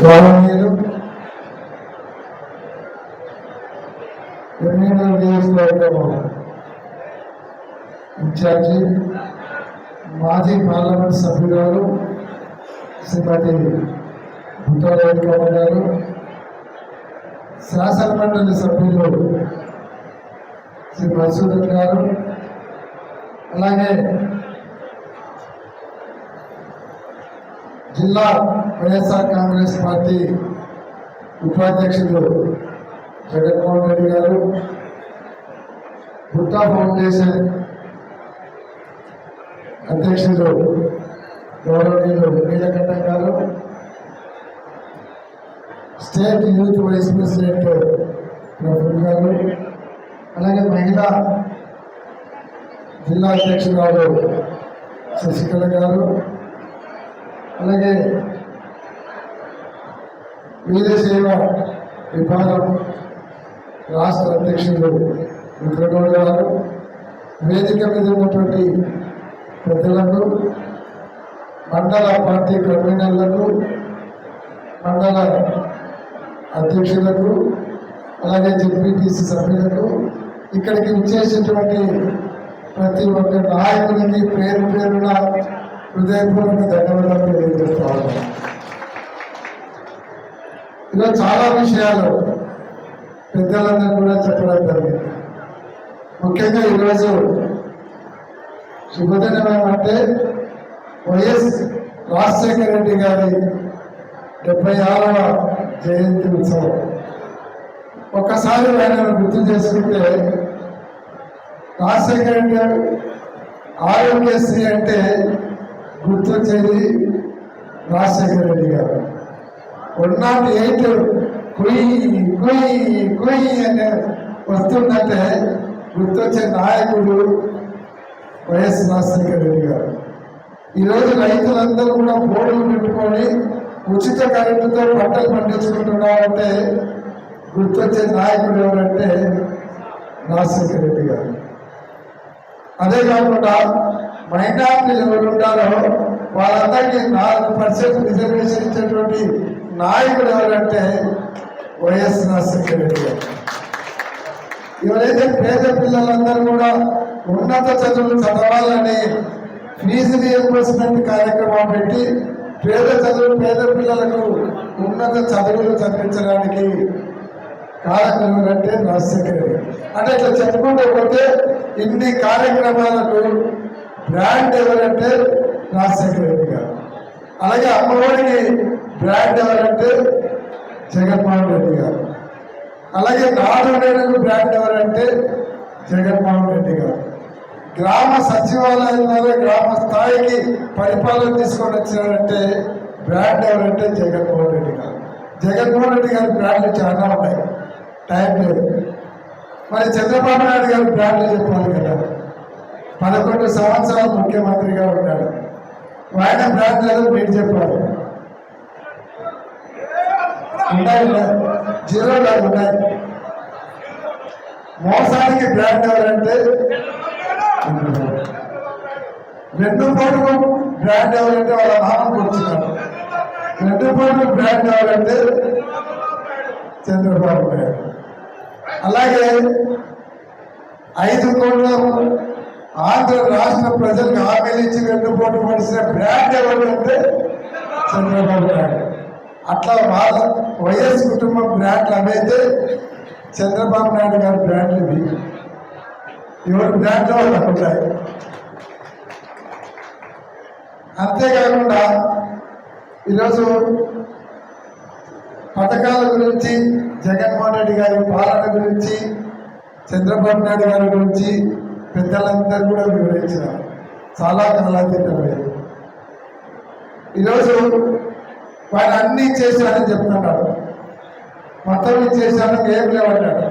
గౌరవనీయులు ఎమ్మెల్యే నియోజకవర్గం ఇన్ఛార్జి మాజీ పార్లమెంట్ సభ్యురాలు శ్రీమతి బుట్టారెడ్డికమ్మ గారు శాసనమండలి సభ్యులు శ్రీ మధుసూదన్ గారు అలాగే జిల్లా వైఎస్ఆర్ కాంగ్రెస్ పార్టీ ఉపాధ్యక్షులు జగన్మోహన్ రెడ్డి గారు గుట్టా ఫౌండేషన్ అధ్యక్షులు గౌరవనీయులు నీలకంఠ గారు స్టేట్ యూత్ వైస్ ప్రెసిడెంట్ ప్రభుత్వ గారు అలాగే మహిళా జిల్లా అధ్యక్షురాలు శశికళ గారు అలాగే వీరసేవ విభాగం రాష్ట్ర అధ్యక్షులు రుద్రగౌడ గారు వేదిక మీద ఉన్నటువంటి పెద్దలకు మండల పార్టీ కన్వీనర్లకు మండల అధ్యక్షులకు అలాగే జెడ్పీటీసీ సభ్యులకు ఇక్కడికి విచ్చేసినటువంటి ప్రతి ఒక్క నాయకునికి పేరు పేరున హృదయపూర్వక ధన్యవాదాలు తెలియజేస్తాను ఇలా చాలా విషయాలు పెద్దలందరూ కూడా చెప్పడం జరిగింది. ముఖ్యంగా ఈరోజు శుభదినం ఏమంటే వైఎస్ రాజశేఖర రెడ్డి గారి డెబ్బై ఆరవ జయంతి ఉత్సవం. ఒక్కసారి ఆయనను గుర్తు చేసుకుంటే రాజశేఖర రెడ్డి గారు ఆరోగ్యశ్రీ అంటే గుర్తొచ్చేది Rajasekhara Reddy garu. One not eight కుయ్యి కుయ్యి కుయ్యి అనే వస్తుందంటే గుర్తొచ్చే నాయకుడు వైఎస్ రాజశేఖర రెడ్డి గారు. ఈరోజు రైతులందరూ కూడా బోర్డులు పెట్టుకొని ఉచిత కరెంటుతో పంటలు పండించుకుంటున్నారంటే గుర్తొచ్చే నాయకుడు ఎవరంటే రాజశేఖర రెడ్డి గారు. అదే కాకుండా మైనార్టీలు ఎవరు ఉంటారో వాళ్ళందరికీ నాలుగు పర్సెంట్ రిజర్వేషన్ ఇచ్చేటువంటి నాయకుడు ఎవరంటే వైఎస్ రాజశేఖర రెడ్డి గారు. ఎవరైతే పేద పిల్లలందరూ కూడా ఉన్నత చదువులు చదవాలని ఫీజు రియంబర్స్మెంట్ కార్యక్రమం పెట్టి పేద చదువులు పేద పిల్లలకు ఉన్నత చదువులు చదివించడానికి కార్యక్రమం అంటే రాజశేఖర రెడ్డి అంటే ఇట్లా చెప్పుకుంటూ పోతే ఇన్ని కార్యక్రమాలకు బ్రాండ్ ఎవరంటే రాజశేఖర రెడ్డి గారు. అలాగే అమ్మఒడికి బ్రాండ్ ఎవరంటే జగన్మోహన్ రెడ్డి గారు. అలాగే నాడు నేడుకు బ్రాండ్ ఎవరంటే జగన్మోహన్ రెడ్డి గారు. గ్రామ సచివాలయం ద్వారా గ్రామ స్థాయికి పరిపాలన తీసుకొని వచ్చినారంటే బ్రాండ్ ఎవరంటే జగన్మోహన్ రెడ్డి గారు. జగన్మోహన్ రెడ్డి గారి బ్రాండ్లు చాలా ఉన్నాయి. టైం లేదు. మరి చంద్రబాబు నాయుడు గారి బ్రాండ్లు చెప్పాలి కదా. పదకొండు సంవత్సరాలు ముఖ్యమంత్రిగా ఉన్నాడు ఆయన బ్రాండ్ మీరు చెప్పారు ఉన్నాయి ఉన్నాయి. ఉన్నాయి మోసానికి బ్రాండ్ ఎవరంటే రెండు కోట్లు బ్రాండ్ ఎవరంటే వాళ్ళ నామం కూర్చున్నారు రెండు కోట్లు బ్రాండ్ ఎవరంటే చంద్రబాబు నాయుడు అలాగే ఐదు కోట్ల ప్రజలకు హామీలు ఇచ్చి వెన్నుపోటు పడిసిన బ్రాండ్ ఎవరు అంటే చంద్రబాబు నాయుడు. అట్లా వాళ్ళ వైఎస్ కుటుంబం బ్రాండ్లు అవైతే చంద్రబాబు నాయుడు గారి బ్రాండ్లు ఇవి. ఎవరి బ్రాండ్లో ఉంటాయి అంతేకాకుండా ఈరోజు పథకాల గురించి జగన్మోహన్ రెడ్డి గారి పాలన గురించి చంద్రబాబు నాయుడు గారి గురించి పెద్దలందరూ కూడా వివరించారు చాలా కాలాతీతమైంది ఈరోజు వాడు అన్ని చేశానని చెప్తున్నాడు. మొత్తం ఇచ్చేసాను ఏం లేవన్నాడు.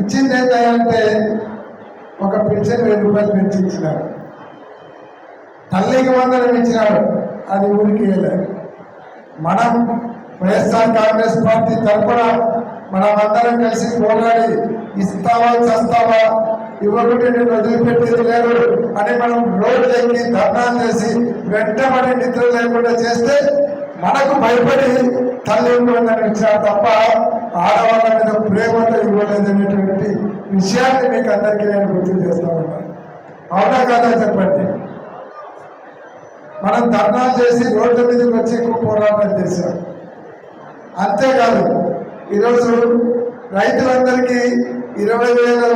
ఇచ్చింది ఏంటంటే ఒక పెన్షన్ వెయ్యి రూపాయలు పెంచి ఇచ్చినాడు తల్లికి వందనం ఇచ్చినాడు. అది ఊరికి వెళ్ళారు మనం వైఎస్ఆర్ కాంగ్రెస్ పార్టీ తరఫున మనం అందరం కలిసి పోరాడి ఇస్తావా చస్తావా ఇవ్వకుంటే నేను వదిలిపెట్టేది లేరు అని మనం రోడ్లు ఎక్కి ధర్నాలు చేసి వెంటబడి నిద్ర లేకుండా చేస్తే మనకు భయపడి తల్లి ఇవ్వదని ఇచ్చారు తప్ప ఆడవాళ్ళ మీద ప్రేమతో ఇవ్వలేదనేటువంటి విషయాన్ని మీకు అందరికీ నేను గుర్తు చేస్తా ఉన్నాను అవునా కాదా చెప్పండి? మనం ధర్నాలు చేసి రోడ్ల మీదకి వచ్చి ఎక్కువ పోరాటం చేశాం. అంతేకాదు ఈరోజు రైతులందరికీ ఇరవై వేలు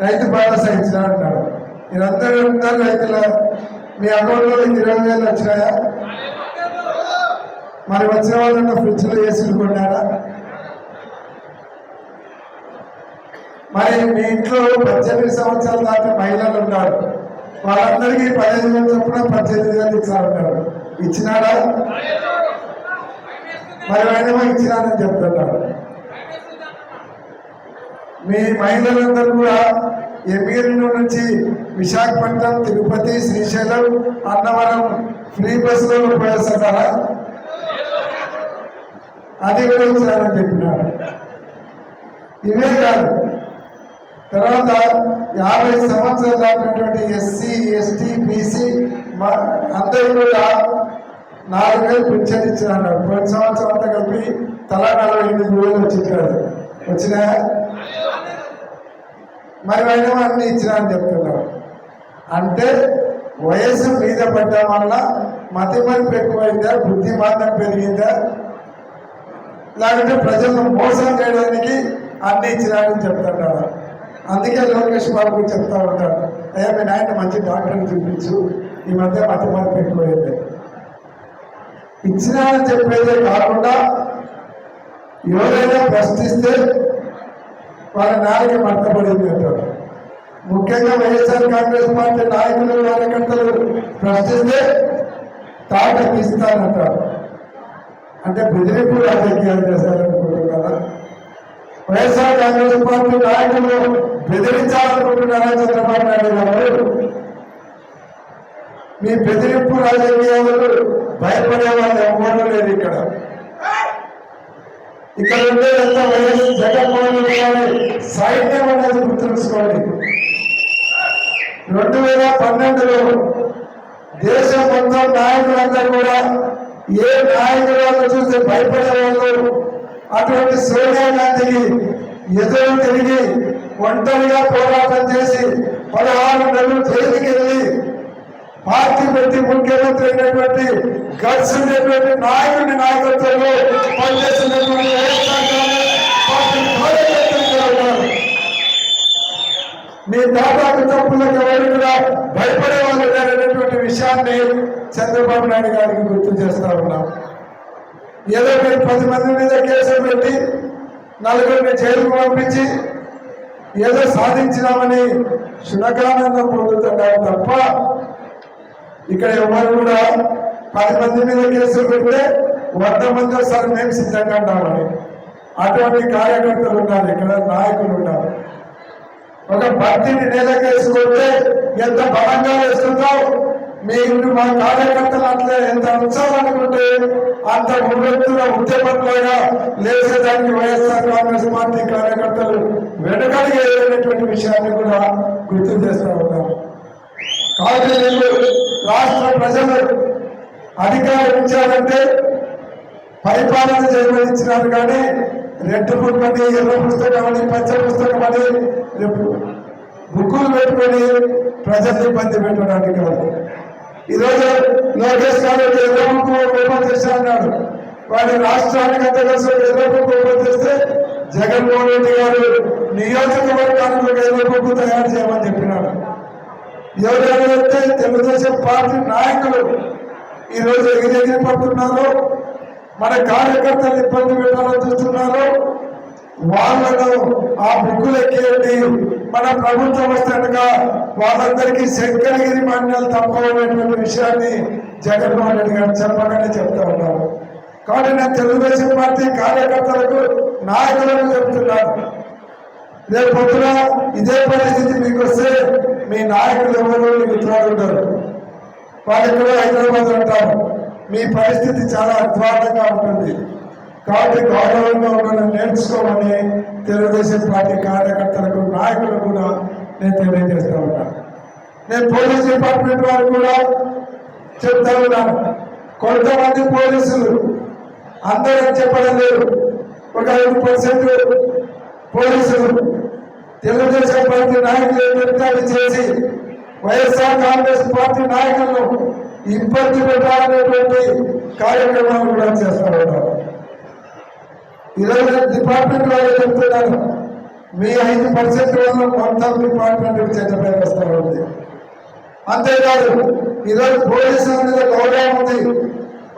రైతు భరోసా ఇచ్చిన అంటారు. మీరందరూ ఉంటారు రైతుల మీ అకౌంట్లో ఇరవై వేలు వచ్చినాయా? మరి వచ్చిన వాళ్ళన్న ఫ్రిడ్జ్లో వేసి కొన్నారా? మరి మీ ఇంట్లో పద్దెనిమిది సంవత్సరాల దాకా మహిళలు ఉన్నారు వాళ్ళందరికీ పదిహేను వేలు చొప్పున పద్దెనిమిది వేలు ఇచ్చా ఉంటారు మరి ఆయన ఇచ్చినానని చెప్తున్నారు మీ మహిళలందరూ కూడా ఎమీర్ల నుంచి విశాఖపట్నం తిరుపతి శ్రీశైలం అన్నవరం ఫ్రీ బస్సులో పోయేస్తున్నారా అది కూడా చెప్పినారు. ఇవే కాదు. తర్వాత యాభై సంవత్సరాలు దాటినటువంటి ఎస్సీ ఎస్టీ బీసీ అందరూ కూడా నాలుగు వేలు పింఛన్ ఇచ్చినారు. పోయిన సంవత్సరం అంతా కలిపి తలా నలభై ఎనిమిది వేలు వచ్చింది. వచ్చినాయా మరి ఆయన అన్ని ఇచ్చినా అని చెప్తున్నారు అంటే వయసు మీద పడ్డం వల్ల మతి ఎక్కువైందా బుద్ధి మాత్రం పెరిగిందా? లేకుంటే ప్రజలను మోసం చేయడానికి అన్ని ఇచ్చినారని చెప్తుంటారు. అందుకే లోకేష్ బాబు చెప్తా ఉంటారు. అయ్యా మీ నాయన మంచి డాక్టర్ని చూపించు. ఈ మధ్య మతమరిపు ఎక్కువైంది ఇచ్చినారని చెప్పేదే కాకుండా ఎవరైనా ప్రశ్నిస్తే వాళ్ళ నాయకు మర్తపడింది అంటారు. ముఖ్యంగా వైఎస్ఆర్ కాంగ్రెస్ పార్టీ నాయకులు కార్యకర్తలు ప్రశ్నిస్తే తాట తీస్తానంటారు అంటే బెదిరింపు రాజకీయాలు చేశారనుకుంటున్నారా వైఎస్ఆర్ కాంగ్రెస్ పార్టీ నాయకులు బెదిరించాలనుకుంటున్నారా చంద్రబాబు నాయుడు గారు? మీ బెదిరింపు రాజకీయాలు భయపడే వాళ్ళు ఎవరు లేరు ఇక్కడ. ఇక్కడ ఉండే ఎంత వైఎస్ జగన్మోహన్ రెడ్డి గారి సైన్యం అనేది గుర్తుంచుకోండి. రెండు వేల పన్నెండులో దేశం మొత్తం నాయకులందరూ కూడా ఏ నాయకులు చూస్తే భయపడే వాళ్ళు అటువంటి సోనియా గాంధీకి ఎదురు తిరిగి ఒంటరిగా పోరాటం చేసి పదహారు నెలలు జైలుకి వెళ్ళి పార్టీ పెట్టి ముఖ్యమంత్రి అయినటువంటి గర్స్ ఉండేటువంటి నాయకుడి నాయకత్వంలో పనిచేస్తున్నటువంటి మీ దాదాపు తప్పులకు ఎవరు కూడా భయపడే వాళ్ళు లేరనేటువంటి విషయాన్ని చంద్రబాబు నాయుడు గారికి గుర్తు చేస్తా ఉన్నాం. ఏదో మీరు పది మంది మీద కేసులు పెట్టి నలుగురిని జైలుకు పంపించి ఏదో సాధించినామని శునకానందం పొందుతున్నారు తప్ప ఇక్కడ ఎవరు కూడా పది మంది మీద కేసులు పెడితే వంద మంది ఒకసారి మేము సిద్ధంగా ఉన్నామని అటువంటి కార్యకర్తలు ఉన్నారు ఇక్కడ నాయకులు ఉన్నారు ఒక భక్తిని నేలకేసుకుంటే ఎంత బలంగా వేస్తుందో మీరు మా కార్యకర్తలు అట్లా ఎంత ఉంచాలనుకుంటే అంత ఉవ్వెత్తున ఉద్యమంలాగా లేచేదానికి వైఎస్ఆర్ కాంగ్రెస్ పార్టీ కార్యకర్తలు వెనుకడిగేటువంటి విషయాన్ని కూడా గుర్తు చేస్తూ ఉన్నాము కాబట్టి రాష్ట్ర ప్రజలు అధికారం ఇచ్చారంటే పరిపాలన చేయమనిచ్చినారు కానీ రెడ్ బుక్ అని ఎర్ర పుస్తకం అని పచ్చ పుస్తకం అని రేపు బుక్కులు పెట్టుకొని ప్రజల్ని ఇబ్బంది పెట్టడానికి కాదు ఈరోజు లోకేష్ గారు ఎర్ర బుక్ ఓపెన్ చేశా అన్నాడు. వాడి రాష్ట్రానికి అంత కలిసి ఎర్ర బుక్ ఓపెన్ చేస్తే జగన్మోహన్ రెడ్డి గారు నియోజకవర్గానికి ఒక ఎర్ర బుక్ తయారు చేయమని చెప్పినాడు. ఎవరెవరైతే తెలుగుదేశం పార్టీ నాయకులు ఈరోజు ఎగిరెగిరి పడుతున్నారో మన కార్యకర్తలు ఇబ్బంది పెట్టాలని చూస్తున్నారో వాళ్ళను ఆ బుక్కులు ఎక్కేయండి. మన ప్రభుత్వం వస్తుండగా వాళ్ళందరికీ శంకరగిరి మాన్యాలు తప్పవనేటువంటి విషయాన్ని జగన్మోహన్ రెడ్డి గారు చెప్పగానే చెప్తా ఉన్నారు. కాబట్టి నేను తెలుగుదేశం పార్టీ కార్యకర్తలకు నాయకులకు చెప్తున్నాను. రేపు పొద్దున ఇదే పరిస్థితి మీకు వస్తే మీ నాయకులు ఎవరు మీకు తోడుంటారు వాళ్ళు ఎక్కడో హైదరాబాద్ ఉంటారు. మీ పరిస్థితి చాలా అధ్వానంగా ఉంటుంది. కాబట్టి గౌరవంగా ఉండడం నేర్చుకోమని తెలుగుదేశం పార్టీ కార్యకర్తలకు నాయకులకు కూడా నేను తెలియజేస్తా ఉంటాను నేను పోలీస్ డిపార్ట్మెంట్ వారు కూడా చెప్తా ఉన్నాను కొంతమంది పోలీసులు అందరూ చెప్పడం లేదు. ఒక ఐదు పర్సెంట్ పోలీసులు తెలుగుదేశం పార్టీ నాయకులు ఏమిటంటే చేసి వైఎస్ఆర్ కాంగ్రెస్ పార్టీ నాయకులను ఇబ్బంది పెట్టాలనేటువంటి కార్యక్రమాలు కూడా చేస్తూ ఉన్నారు. ఈరోజు డిపార్ట్మెంట్ వాళ్ళు చెప్తున్నారు మీ ఐదు పర్సెంట్ వల్ల మొత్తం డిపార్ట్మెంట్ చెడ్డ వస్తూ ఉంది. అంతేకాదు ఈరోజు పోలీసుల మీద గౌరవం ఉంది.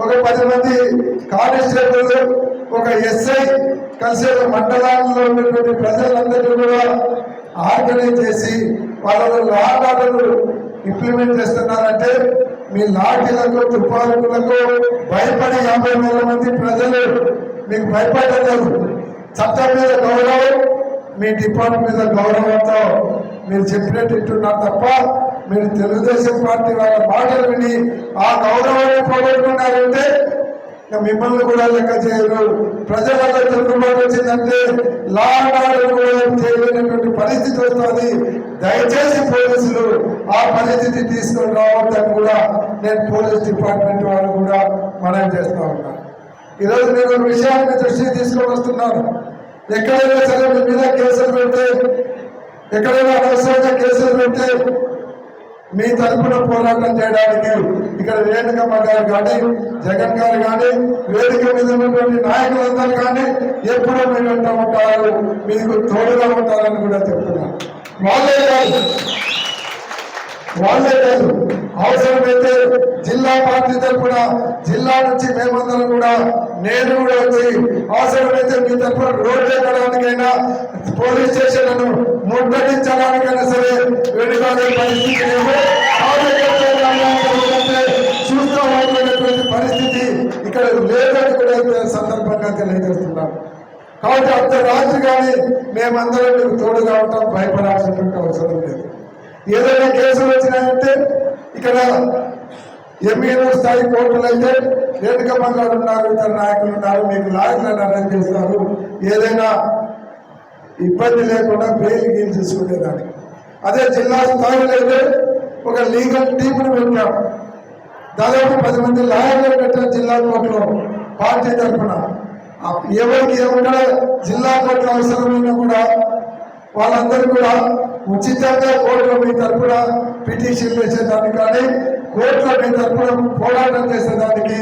ఒక పది మంది కానిస్టేబుల్ ఒక ఎస్ఐ కలిసి మండలాల్లో ఉన్నటువంటి ప్రజలందరినీ కూడా ఆర్గనైజ్ చేసి వాళ్ళ ఆర్డర్లు ఇంప్లిమెంట్ చేస్తున్నారంటే మీ లాఠీలకు తుపాకులకు భయపడి యాభై వేల మంది ప్రజలు మీకు భయపడలేదు చట్టం మీద గౌరవం మీ డిపార్ట్మెంట్ మీద గౌరవంతో మీరు చెప్పినట్టు వింటున్నారు తప్ప మీరు తెలుగుదేశం పార్టీ వాళ్ళ మాటలు విని ఆ గౌరవాన్ని పోగొట్టుకున్నారంటే మిమ్మల్ని కూడా లెక్క చేయరు. ప్రజల తిరుగుబాటు వచ్చిందంటే లా కూడా చేయలేనటువంటి పరిస్థితి వస్తుంది. దయచేసి పోలీసులు ఆ పరిస్థితి తీసుకొని రావద్దని కూడా నేను పోలీస్ డిపార్ట్మెంట్ వాళ్ళు కూడా మనం చేస్తూ ఉన్నాను ఈరోజు నేను ఒక విషయాన్ని దృష్టికి తీసుకొని వస్తున్నాను. ఎక్కడైనా సరే మీ మీద కేసులు పెడితే ఎక్కడైనా అనవసరంగా కేసులు పెడితే మీ తరఫున పోరాటం చేయడానికి ఇక్కడ రేణుకమ్మ గారు కానీ జగన్ గారు కానీ వేదిక మీద ఉన్నటువంటి నాయకులందరూ కానీ ఎప్పుడూ మీ వెంట ఉంటారు మీకు తోడుగా ఉంటారని కూడా చెప్తున్నాను వాళ్ళే కాదు వాళ్ళే కాదు. అవసరమైతే జిల్లా పార్టీ తరఫున జిల్లా నుంచి మేమందరం కూడా నేను కూడా వచ్చి అవసరమైతే మీ తరఫున రోడ్డు ఎక్కడానికైనా పోలీస్ స్టేషన్లను ముట్టడించడానికైనా సరే వెనుకాడే పరిస్థితి చూస్తామైనటువంటి పరిస్థితి ఇక్కడ లేదని కూడా సందర్భంగా తెలియజేస్తున్నాను కాబట్టి అంత రాత్రి కానీ మేమందరం మీకు తోడుగా ఉంటాం భయపడాల్సినటువంటి అవసరం లేదు. ఏదైనా కేసులు వచ్చినాయంటే ఇక్కడ ఎంఈఓ స్థాయి కోర్టులు అయితే రేణుక బంగారు ఉన్నారు ఇతర నాయకులు ఉన్నారు మీకు లాయర్లను అరెస్ట్ చేస్తారు. ఏదైనా ఇబ్బంది లేకుండా బెయిల్ గీల్ తీసుకునేదానికి అదే జిల్లా స్థాయిలో అయితే ఒక లీగల్ టీంను పెట్టాం. దాదాపు పది మంది లాయర్లు పెట్టారు జిల్లా కోర్టులో పార్టీ తరఫున. ఎవరికి ఎక్కడ జిల్లా కోర్టు అవసరమైనా కూడా వాళ్ళందరూ కూడా ఉచితంగా కోర్టులో మీ తరఫున పిటిషన్ వేసేదానికి కానీ కోర్టులో మీ తరఫున పోరాటం చేసేదానికి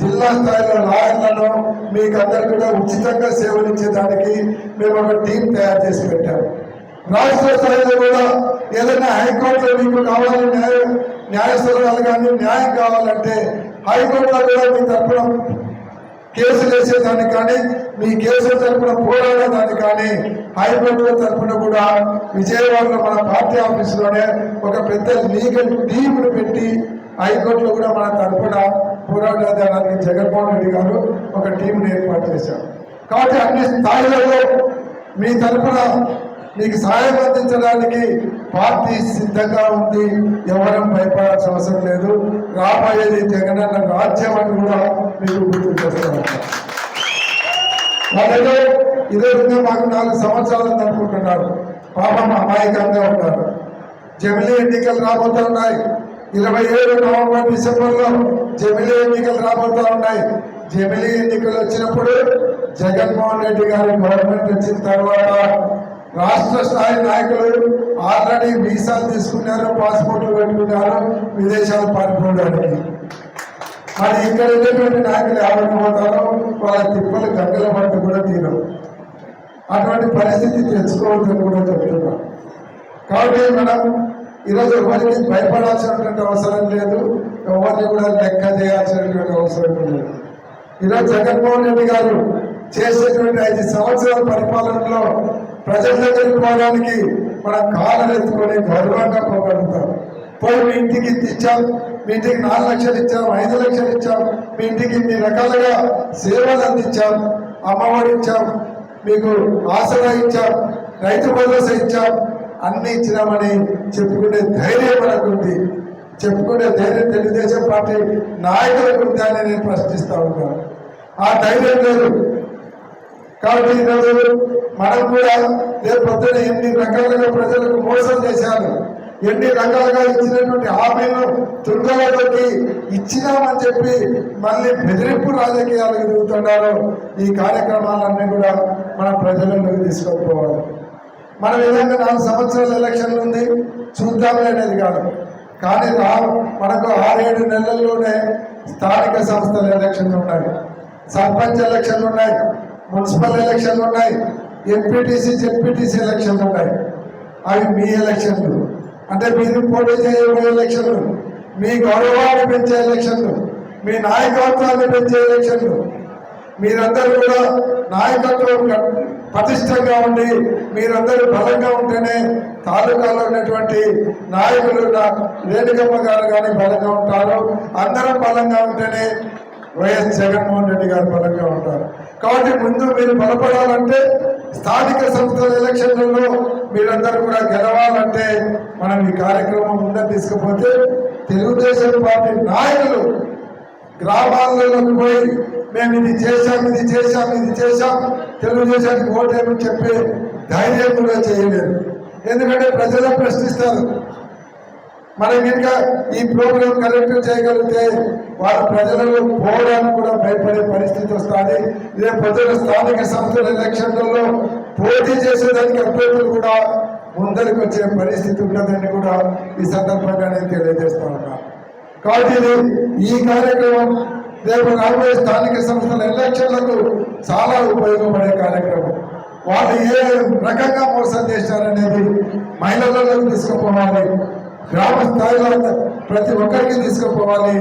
జిల్లా స్థాయిలో లాయర్లను మీకు అందరు కూడా ఉచితంగా సేవలు ఇచ్చేదానికి మేము ఒక టీం తయారు చేసి పెట్టాము రాష్ట్ర స్థాయిలో కూడా ఏదైనా హైకోర్టులో మీకు కావాలి న్యాయ న్యాయస్థానాలు కానీ న్యాయం కావాలంటే హైకోర్టులో కూడా మీ తరఫున కేసులు వేసేదాన్ని కానీ మీ కేసుల తరఫున పోరాడేదానికి కానీ హైకోర్టుల తరఫున కూడా విజయవాడలో మన పార్టీ ఆఫీసులోనే ఒక పెద్ద లీగల్ టీంను పెట్టి హైకోర్టులో కూడా మన తరఫున పోరాడేదానికి జగన్మోహన్ రెడ్డి గారు ఒక టీంని ఏర్పాటు చేశారు. కాబట్టి అన్ని స్థాయిలలో మీ తరఫున మీకు సహాయం అందించడానికి పార్టీ సిద్ధంగా ఉంది. ఎవరం భయపడాల్సిన అవసరం లేదు. రాబోయేది జగనన్న రాజ్యం అని కూడా మీకు గుర్తు చేస్తున్నారు ఇదే విధంగా మాకు నాలుగు సంవత్సరాలు అనుకుంటున్నారు. పాపం అమాయకంగా ఉన్నారు. జమిలీ ఎన్నికలు రాబోతా ఉన్నాయి. ఇరవై ఏడు నవంబర్ డిసెంబర్లో జమిలీ ఎన్నికలు రాబోతా ఉన్నాయి. జమిలీ ఎన్నికలు వచ్చినప్పుడు జగన్మోహన్ రెడ్డి గారి గవర్నమెంట్ వచ్చిన తర్వాత రాష్ట్ర స్థాయి నాయకులు ఆల్రెడీ వీసాలు తీసుకున్నారు పాస్పోర్ట్లు పెట్టుకున్నారు విదేశాలు పారిపోవడానికి మరి ఇక్కడ ఉండేటువంటి నాయకులు ఎవరికి పోతారో వాళ్ళ తిప్పలు గంగల పంట కూడా తీరవు. అటువంటి పరిస్థితి తెచ్చుకోవద్దని కూడా చెప్తున్నాం కాబట్టి మనం ఈరోజు ఎవరికి భయపడాల్సినటువంటి అవసరం లేదు ఎవరిని కూడా లెక్క చేయాల్సినటువంటి అవసరం లేదు. ఈరోజు జగన్మోహన్ రెడ్డి గారు చేసేటువంటి ఐదు సంవత్సరాల పరిపాలనలో ప్రజల దగ్గరికి పోవడానికి మన కాళ్ళు ఎత్తుకొని గర్వంగా పోగలుగుతాం. పోయి మీ ఇంటికి ఇచ్చాం మీ ఇంటికి నాలుగు లక్షలు ఇచ్చాం ఐదు లక్షలు ఇచ్చాం మీ ఇంటికి ఇన్ని రకాలుగా సేవలు అందించాం అమ్మఒడి ఇచ్చాం మీకు ఆసరా ఇచ్చాం రైతు భరోసా ఇచ్చాం అన్ని ఇచ్చినామని చెప్పుకునే ధైర్యం మనకు ఉంది. చెప్పుకునే ధైర్యం తెలుగుదేశం పార్టీ నాయకులకు ఉందా అని నేను ప్రశ్నిస్తా ఉంటాను ఆ ధైర్యం లేదు. కాబట్టి ఈరోజు మనం కూడా రేపు పొద్దున ఎన్ని రకాలుగా ప్రజలకు మోసం చేశారు ఎన్ని రకాలుగా ఇచ్చినటువంటి హామీలు తుంగలలోకి ఇచ్చినామని చెప్పి మళ్ళీ బెదిరింపు రాజకీయాలకు ఎదుగుతున్నారు. ఈ కార్యక్రమాలన్నీ కూడా మన ప్రజలలోకి తీసుకోకపోవాలి మన విధంగా నాలుగు సంవత్సరాల ఎలక్షన్లు ఉంది చూద్దాంలే అనేది కాదు. కానీ రా మనకు ఆరేడు నెలల్లోనే స్థానిక సంస్థల ఎలక్షన్లు ఉన్నాయి. సర్పంచ్ ఎలక్షన్లు ఉన్నాయి. మున్సిపల్ ఎలక్షన్లు ఉన్నాయి ఎంపీటీసీ జెడ్పీటీసీ ఎలక్షన్లు ఉన్నాయి. అవి మీ ఎలక్షన్లు. అంటే మీరు పోటీ చేయబోయే ఎలక్షన్లు మీ గౌరవాన్ని పెంచే ఎలక్షన్లు మీ నాయకత్వాన్ని పెంచే ఎలక్షన్లు. మీరందరూ కూడా నాయకత్వం పటిష్టంగా ఉండి మీరందరూ బలంగా ఉంటేనే తాలూకాలో ఉన్నటువంటి నాయకులు నా- రేణుకమ్మ గారు కానీ బలంగా ఉంటారు. అందరం బలంగా ఉంటేనే వైఎస్ జగన్మోహన్ రెడ్డి గారు బలంగా ఉంటారు. కాబట్టి ముందు మీరు బలపడాలంటే స్థానిక సంస్థల ఎలక్షన్లలో మీరందరూ కూడా గెలవాలంటే మనం ఈ కార్యక్రమం ముందు తీసుకుపోతే తెలుగుదేశం పార్టీ నాయకులు గ్రామాలలోకి పోయి మేము ఇది చేశాం ఇది చేశాం ఇది చేశాం తెలుగుదేశానికి ఓటేమని చెప్పి ధైర్యం కూడా చేయలేదు ఎందుకంటే ప్రజలు ప్రశ్నిస్తారు మనం కనుక ఈ ప్రోగ్రాం కరెక్ట్ చేయగలిగితే వారు ప్రజలలో పోవడానికి కూడా భయపడే పరిస్థితి వస్తుంది. ఇదే ప్రజల స్థానిక సంస్థల ఎలక్షన్లలో పోటీ చేసేదానికి అభ్యర్థులు కూడా ముందరికి వచ్చే పరిస్థితి ఉండదని కూడా ఈ సందర్భంగా నేను తెలియజేస్తా కాబట్టి ఇది ఈ కార్యక్రమం రేపు రాబోయే స్థానిక సంస్థల ఎలక్షన్లకు చాలా ఉపయోగపడే కార్యక్రమం. వాళ్ళు ఏ రకంగా మోసం చేశారనేది మహిళలకు తీసుకుపోవాలి. గ్రామ స్థాయిలో ప్రతి ఒక్కరికి తీసుకుపోవాలి.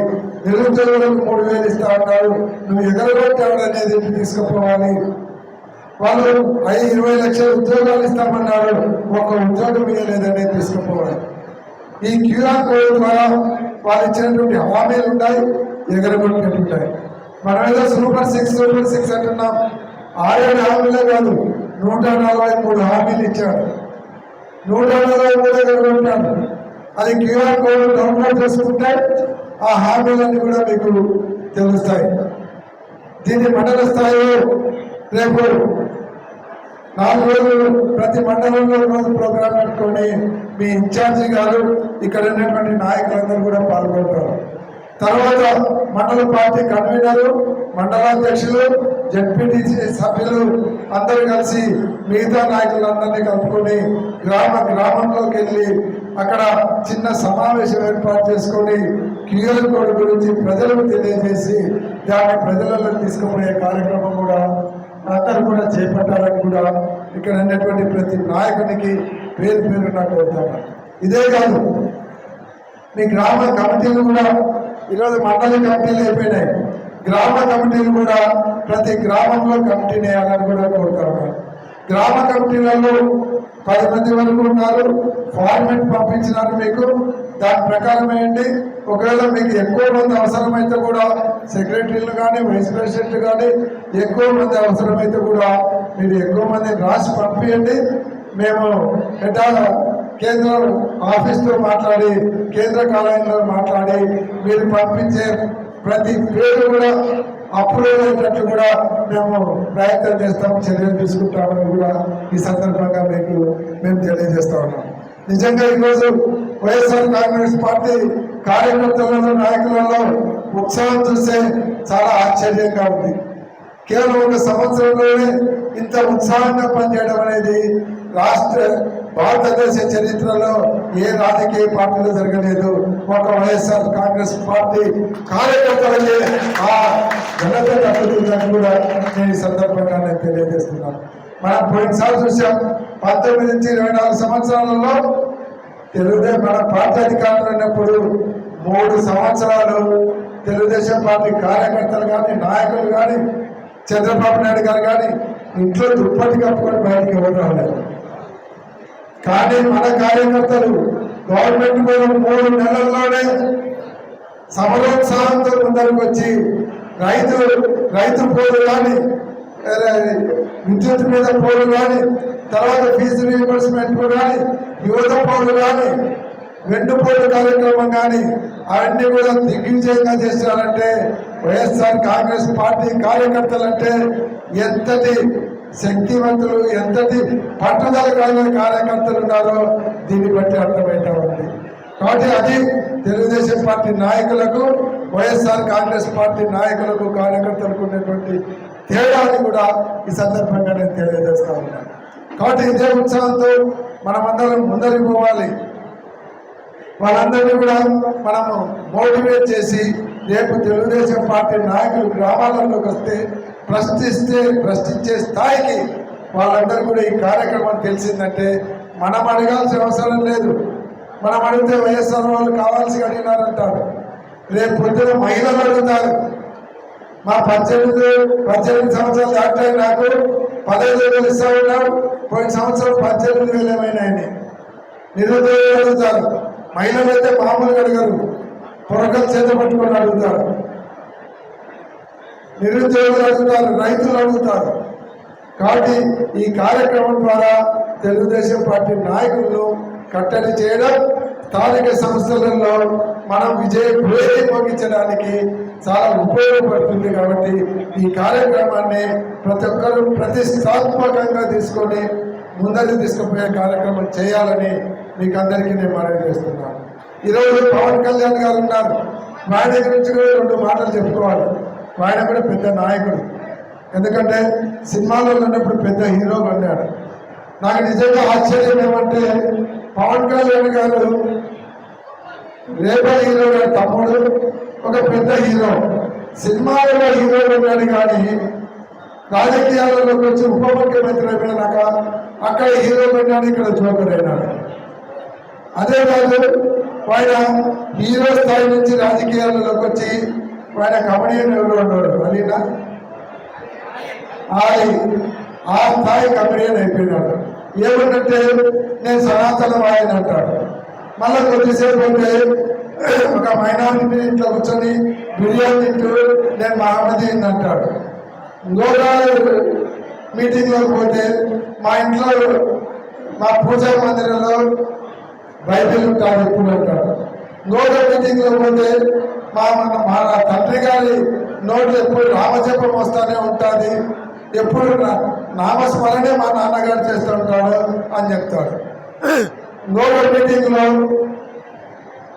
నిరుద్యోగులకు మూడు వేలు ఇస్తా ఉన్నారు నువ్వు ఎగరగొట్టాడు అనేది తీసుకుపోవాలి. వాళ్ళు ఐదు ఇరవై లక్షల ఉద్యోగాలు ఇస్తామన్నారు. ఒక ఉద్యోగం ఇవ్వలేదని తీసుకుపోవాలి. ఈ క్యూఆర్ కోడ్ ద్వారా వాళ్ళు ఇచ్చినటువంటి హామీలు ఉన్నాయి ఎగరగొట్టినట్టు ఉంటాయి. మనం ఏదో సూపర్ సిక్స్ సూపర్ సిక్స్ అంటున్నాం. ఆరేడు హామీలే కాదు నూట నలభై మూడు హామీలు ఇచ్చాడు నూట నలభై మూడు ఎగరగొట్టాడు అది క్యూఆర్ కోడ్ డౌన్లోడ్ చేసుకుంటే ఆ హామీలన్నీ కూడా మీకు తెలుస్తాయి. దీన్ని మండల స్థాయిలో రేపు నాలుగు రోజులు ప్రతి మండలంలో రోజు ప్రోగ్రాం పెట్టుకొని మీ ఇన్ఛార్జి గారు ఇక్కడ ఉన్నటువంటి నాయకులందరూ కూడా పాల్గొంటారు. తర్వాత మండల పార్టీ కన్వీనరు మండలాధ్యక్షులు జడ్పీటీసీ సభ్యులు అందరూ కలిసి మిగతా నాయకులందరినీ కలుపుకొని గ్రామ గ్రామంలోకి వెళ్ళి అక్కడ చిన్న సమావేశం ఏర్పాటు చేసుకొని క్యూఆర్ కోడ్ గురించి ప్రజలకు తెలియజేసి దాన్ని ప్రజలలో తీసుకుపోయే కార్యక్రమం కూడా అందరూ కూడా చేపట్టాలని కూడా ఇక్కడ ఉన్నటువంటి ప్రతి నాయకునికి పేరు పేరు నాకు అవుతాను ఇదే కాదు మీ గ్రామ కమిటీలు కూడా ఈరోజు మండలి కమిటీలు అయిపోయినాయి. గ్రామ కమిటీలు కూడా ప్రతి గ్రామంలో కమిటీని వేయాలని కూడా కోరుతాను గ్రామ కమిటీలలో పది మంది వరకు ఉన్నారు. ఫార్మెట్ పంపించినారు మీకు. దాని ప్రకారం ఏంటి? ఒకవేళ మీకు ఎక్కువ మంది అవసరమైతే కూడా సెక్రటరీలు కానీ వైస్ ప్రెసిడెంట్లు కానీ ఎక్కువ మంది అవసరమైతే కూడా మీరు ఎక్కువ మంది రాసి పంపించండి మేము ఎటా కేంద్ర ఆఫీస్తో మాట్లాడి కేంద్ర కార్యాలయంలో మాట్లాడి మీరు పంపించే ప్రతి పేరు కూడా అప్రూవ్ అయినట్టు కూడా మేము ప్రయత్నం చేస్తాము చర్యలు తీసుకుంటామని కూడా ఈ సందర్భంగా మీకు మేము తెలియజేస్తా ఉన్నాం. నిజంగా ఈరోజు వైఎస్ఆర్ కాంగ్రెస్ పార్టీ కార్యకర్తలలో నాయకులలో ఉత్సాహం చూస్తే చాలా ఆశ్చర్యంగా ఉంది. కేవలం ఒక సంవత్సరంలోనే ఇంత ఉత్సాహంగా పనిచేయడం అనేది రాష్ట్ర భారతదేశ చరిత్రలో ఏ రాజకీయ పార్టీలో జరగలేదు. ఒక వైఎస్ఆర్ కాంగ్రెస్ పార్టీ కార్యకర్తలకే ఆ కూడా ఈ సందర్భంగా నేను తెలియజేస్తున్నాను. మనం పోయినసారి చూసాం పంతొమ్మిది నుంచి ఇరవై నాలుగు సంవత్సరాలలో తెలుగుదేశం మన పార్టీ అధికారులు ఉన్నప్పుడు మూడు సంవత్సరాలు తెలుగుదేశం పార్టీ కార్యకర్తలు కానీ నాయకులు కానీ చంద్రబాబు నాయుడు గారు కానీ ఇంట్లో దుప్పటి కప్పుకొని బయటికి ఎవరు రాలేదు. కానీ మన కార్యకర్తలు గవర్నమెంట్ కూడా మూడు నెలల్లోనే సమరోత్సాహంతో ముందరికి వచ్చి రైతు రైతు పోరు కానీ విద్యుత్ మీద పోరు కానీ తర్వాత ఫీజు రీఎంబర్స్మెంట్ కానీ యువత పోరు కానీ వెన్నుపోటు కార్యక్రమం కానీ అవన్నీ కూడా దిగ్విజయంగా చేశారంటే వైఎస్ఆర్ కాంగ్రెస్ పార్టీ కార్యకర్తలంటే ఎంతటి శక్తివంతులు ఎంతటి పట్టుదల కలిగిన కార్యకర్తలు ఉన్నారో దీన్ని బట్టి అర్థమైతా ఉంది. కాబట్టి అది తెలుగుదేశం పార్టీ నాయకులకు వైఎస్ఆర్ కాంగ్రెస్ పార్టీ నాయకులకు కార్యకర్తలకు ఉన్నటువంటి తేడాన్ని కూడా ఈ సందర్భంగా నేను తెలియజేస్తా ఉన్నాను కాబట్టి ఇదే ఉత్సాహంతో మనమందరం ముందరికి పోవాలి. వాళ్ళందరినీ కూడా మనము మోటివేట్ చేసి రేపు తెలుగుదేశం పార్టీ నాయకులు గ్రామాలలోకి వస్తే ప్రశ్నిస్తే ప్రశ్నించే స్థాయికి వాళ్ళందరూ కూడా ఈ కార్యక్రమం తెలిసిందంటే మనం అడగాల్సిన అవసరం లేదు. మనం అడిగితే వైఎస్ఆర్ వాళ్ళు కావాల్సి అడిగినారంటారు. రేపు పొద్దున మహిళలు అడుగుతారు. మా పద్దెనిమిది పద్దెనిమిది సంవత్సరాలు దాటాయి నాకు పదహైదు వేలు ఇస్తా ఉన్నావు పోయిన సంవత్సరం పద్దెనిమిది వేలు ఏమైనాయని నిరుద్యోగులు అడుగుతారు. మహిళలు అయితే మామూలుగా అడగరు. పొరకలు చేత పట్టుకొని అడుగుతారు. నిరుద్యోగులు అడుగుతారు. రైతులు అడుగుతారు. కాబట్టి ఈ కార్యక్రమం ద్వారా తెలుగుదేశం పార్టీ నాయకులను కట్టడి చేయడం స్థానిక సంస్థలలో మనం విజయ ప్రేరేపించడానికి చాలా ఉపయోగపడుతుంది కాబట్టి ఈ కార్యక్రమాన్ని ప్రతి ఒక్కరూ ప్రతిష్టాత్మకంగా తీసుకొని ముందరికి తీసుకుపోయే కార్యక్రమం చేయాలని మీకు అందరికీ నేను మనవి చేస్తున్నాను ఈరోజు పవన్ కళ్యాణ్ గారు ఉన్నారు. ఆయన గురించి కూడా రెండు మాటలు చెప్పుకోవాలి. ఆయన కూడా పెద్ద నాయకుడు. ఎందుకంటే సినిమాలో ఉన్నప్పుడు పెద్ద హీరో అన్నాడు. నాకు నిజంగా ఆశ్చర్యం ఏమంటే పవన్ కళ్యాణ్ గారు రేపల్ హీరో గారి తమ్ముడు ఒక పెద్ద హీరో. సినిమాలలో హీరోలు ఉన్నాడు కానీ రాజకీయాలలోకి వచ్చి ఉప ముఖ్యమంత్రి అయిపోయినాక అక్కడ హీరో ఉన్నాడు ఇక్కడ జోకర్ అయినాడు. అదే కాదు ఆయన హీరో స్థాయి నుంచి రాజకీయాలలోకి వచ్చి ఆయన కమెడియన్ ఎవరు ఉన్నాడు అలీనా? ఆ స్థాయి కమెడియన్ అయిపోయినాడు. ఏమంటే నేను సనాతనం ఆయన అంటాడు. మళ్ళీ కొద్దిసేపు అంటే ఒక మైనారిటీ ఇంట్లో కూర్చొని బిర్యానీ తింటూ నేను మహమ్మదీన్ అంటాడు. ఇంకొక మీటింగ్లో పోతే మా ఇంట్లో మా పూజా మందిరంలో బైబిల్ ఉంటాడు ఎప్పుడు అంటాడు. ఇంకొక మీటింగ్లో పోతే మా మా తండ్రి గారి నోట్లు ఎప్పుడు రామజపం వస్తూనే ఉంటుంది. ఎప్పుడు నామస్మరణే మా నాన్నగారు చేస్తూ ఉంటాడు అని చెప్తాడు. గోవర్ మీటింగ్లో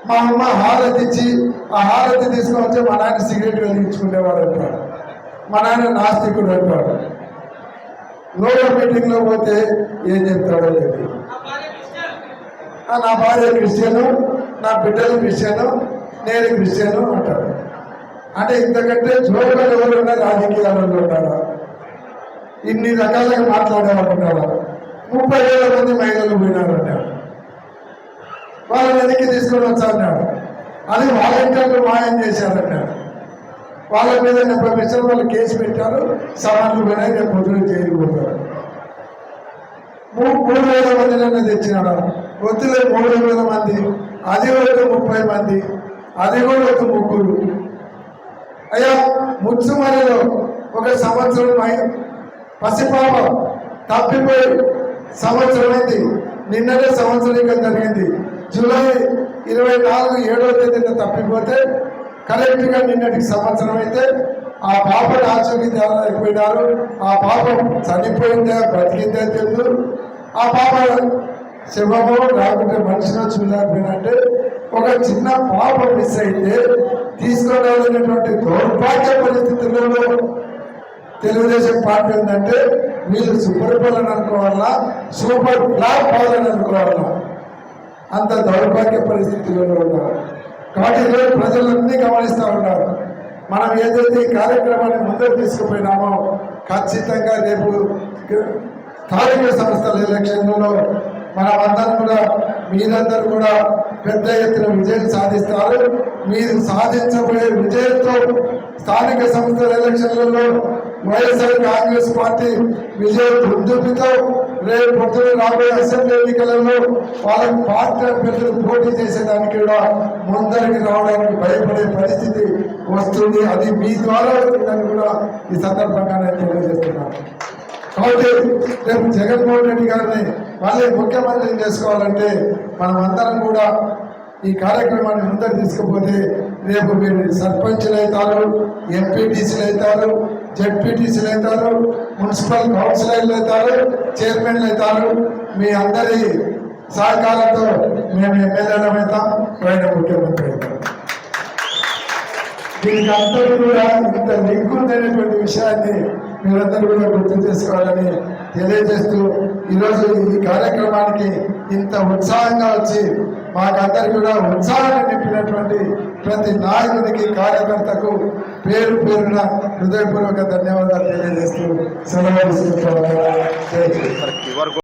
మా అమ్మ హారతి ఇచ్చి ఆ హారతి తీసుకొని వచ్చి మా నాయన సిగరెట్ వెలిగించుకునేవాడు అంటాడు. మా నాయన నాస్తికుడు అంటాడు. గోవర్ మీటింగ్లో పోతే ఏం చెప్తాడో లేదు ఆ, నా భార్య క్రిస్టియను నా బిడ్డలు క్రిస్టియను నేను క్రిస్టియను అంటాడు. అంటే ఇంతకంటే జోకులు ఎవరున్నా రాజకీయాలలో ఉంటారా? ఇన్ని రకాలుగా మాట్లాడేవాళ్ళు ముప్పై వేల మంది మహిళలు పోయినారు అన్నాడు వాళ్ళని వెనక్కి తీసుకొని వచ్చారన్నాడు అది వాలంటీర్లు మాయం చేశారన్నాడు వాళ్ళ మీద డెబ్బై మిషన్ వాళ్ళు కేసు పెట్టారు సమాన్లు పోయినాయి రేపు పొద్దున చేయకపోతారు మూడు వేల మందినైనా తెచ్చినాడు. వద్దులే మూడు వేల మంది అది ఒక ముప్పై మంది అది కూడా ఒక ముగ్గురు. అయ్యా ముచ్చుమరిలో ఒక సంవత్సరం పసిపాప తప్పిపోయి సంవత్సరం అయింది. నిన్ననే సంవత్సరం ఇంకా జరిగింది. జూలై ఇరవై నాలుగు ఏడవ తేదీన తప్పిపోతే కరెక్ట్గా నిన్నటికి సంవత్సరం అయితే ఆ పాపను ఆచూకీ అయిపోయినారు ఆ పాప చనిపోయిందా బ్రతికిందా తెలియదు ఆ పాప శివము లేకుంటే మనిషిలో చూడలేకపోయినంటే ఒక చిన్న పాప మిస్ అయితే తీసుకోవాలనేటువంటి దౌర్భాగ్య పరిస్థితులలో తెలుగుదేశం పార్టీ ఏంటంటే మీరు సూపర్ అనుకోవాలా సూపర్ బ్లాక్ పాలన అనుకోవాలా? అంత దౌర్భాగ్య పరిస్థితుల్లో ఉన్నారు. కాబట్టి ఈరోజు ప్రజలన్నీ గమనిస్తూ ఉన్నారు. మనం ఏదైతే ఈ కార్యక్రమాన్ని ముందుకు తీసుకుపోయినామో ఖచ్చితంగా రేపు స్థానిక సంస్థల ఎలక్షన్లలో మనమందరం కూడా మీరందరూ కూడా పెద్ద ఎత్తున విజయం సాధిస్తారు. మీరు సాధించబోయే విజయంతో స్థానిక సంస్థల ఎలక్షన్లలో వైఎస్ఆర్ కాంగ్రెస్ పార్టీ విజయ దుర్దుపితో రేపు పొద్దున రాబోయే అసెంబ్లీ ఎన్నికలలో వాళ్ళకి పార్టీ అభ్యర్థులు పోటీ చేసేదానికి కూడా ముందరికి రావడానికి భయపడే పరిస్థితి వస్తుంది. అది మీ ద్వారా వస్తుందని కూడా ఈ సందర్భంగా నేను తెలియజేస్తున్నాను. కాబట్టి రేపు జగన్మోహన్ రెడ్డి గారిని మళ్ళీ ముఖ్యమంత్రిని చేసుకోవాలంటే మనం అందరం కూడా ఈ కార్యక్రమాన్ని ముందరు తీసుకుపోతే రేపు మీరు సర్పంచ్లు అవుతారు ఎంపీటీసీలు అవుతారు జడ్పీటీసీలు అవుతారు మున్సిపల్ కౌన్సిలర్లు అవుతారు చైర్మన్లు అవుతారు. మీ అందరి సహకారంతో మేము ఎమ్మెల్యేలు అవుతాం ఆయన ముఖ్యమంత్రి అవుతాం. దీనికి అందరూ కూడా ఇంత లింక్ ఉందనేటువంటి విషయాన్ని మీరందరూ కూడా గుర్తు చేసుకోవాలని తెలియజేస్తూ ఈరోజు ఈ కార్యక్రమానికి ఇంత ఉత్సాహంగా వచ్చి మాకందరికి కూడా ఉత్సాహాన్ని నింపినటువంటి ప్రతి నాయకునికి కార్యకర్తకు పేరు పేరున హృదయపూర్వక ధన్యవాదాలు తెలియజేస్తూ సెలవు